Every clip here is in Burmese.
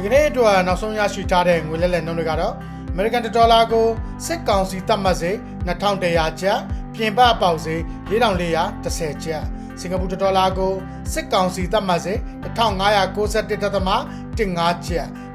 ဒီကနေ့အတွက်နောက်ဆုံးရရှိထားတဲ့ငွေလဲလှယ်နှုန်းတွေကတော့ American ဒေါ်လာကိုစစ်ကောင်စီသတ်မှတ်စေ2100ကျပ်ပြင်ပပေါက်စေ4410ကျပ်စင်ကာပူဒေါ်လာကိုစစ်ကောင်စီသတ်မှတ်စေ1591.15ကျပ်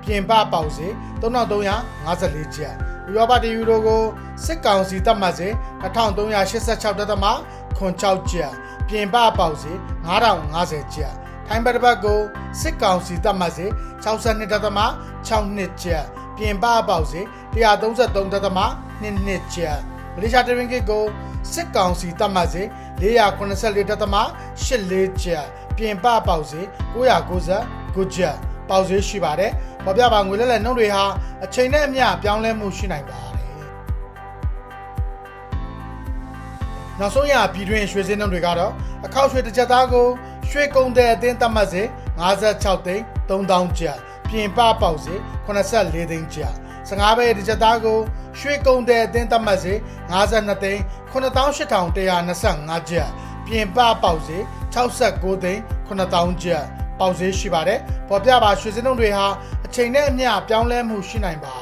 ပြင်ပပေါက်စေ3354ကျပ်ဥရောပတီယူရိုကိုစစ်ကောင်စီသတ်မှတ်စေ2386.6ကျပ်ပြင်ပပေါက်စေ9050ကျပ်ထို င်းဘတ်တစ်ပတ်ကိုစစ်ကောင်စီတပ်မှတ်စေ62.62ကျပ်ပြင်ပပေါက်စေ133.22ကျပ်မလေးရှားတရင်ကစ်ကိုစစ်ကောင်စီတပ်မှတ်စေ494.84ကျပ်ပြင်ပပေါက်စေ999ကျပ်ပေါက်စေရှိပါတယ်။ပေါ်ပြပါငွေလဲလဲနှုန်းတွေဟာအချိန်နဲ့အမျှပြောင်းလဲမှုရှိနိုင်ပါတယ်။နောက်ဆုံးရပြည်တွင်းရွှေစင်းနှုန်းတွေကတော့အခောက်ရွှေတစ်ချက်သားကို ရွှေကုံတဲ့အသင်းသတ်မှတ်စေ56သိန်း3000ကျပ်ပြင်ပပေါက်စေ84သိန်းကျပ်15ပဲတစ်ချက်သားကိုရွှေကုံတဲ့အသင်းသတ်မှတ်စေ52သိန်း98,125ကျပ်ပြင်ပပေါက်စေ69သိန်း9000ကျပ်ပေါက်စေရှိပါတယ်ပေါ်ပြပါရွှေစင်းနှုန်းတွေဟာအချိန်နဲ့အမျှပြောင်းလဲမှုရှိနိုင်ပါ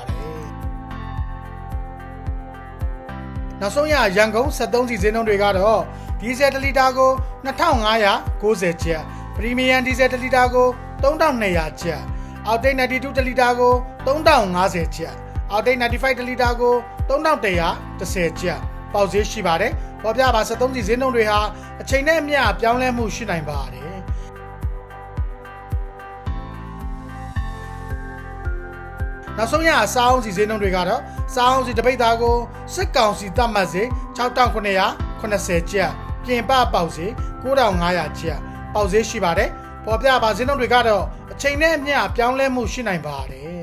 နောက်ဆုံးရရန်ကုန်73စီဈေးနှုန်းတွေကတော့ဒီဇယ်1လီတာကို2590ကျပ်ပရီမီယံဒီဇယ်1လီတာကို3200ကျပ်အောက်တိတ်92တလီတာကို3050ကျပ်အောက်တိတ်95တလီတာကို3110ကျပ်ပေါက်ဈေးရှိပါတယ်ပေါ်ပြပါ73စီဈေးနှုန်းတွေဟာအချိန်နဲ့အမျှပြောင်းလဲမှုရှိနိုင်ပါတယ် နောက်ဆုံးရအစားအောင်စီဈေးနှုန်းတွေကတော့စားအောင်စီတပိတ်သားကိုစစ်ကောင်စီတတ်မှတ်စေ6980ကျပ်ပြင်ပပေါက်စေ9500ကျပ်ပေါက်ဈေးရှိပါတယ်ပေါ်ပြပါဈေးနှုန်းတွေကတော့အချိန်နဲ့အမျှပြောင်းလဲမှုရှိနိုင်ပါတယ်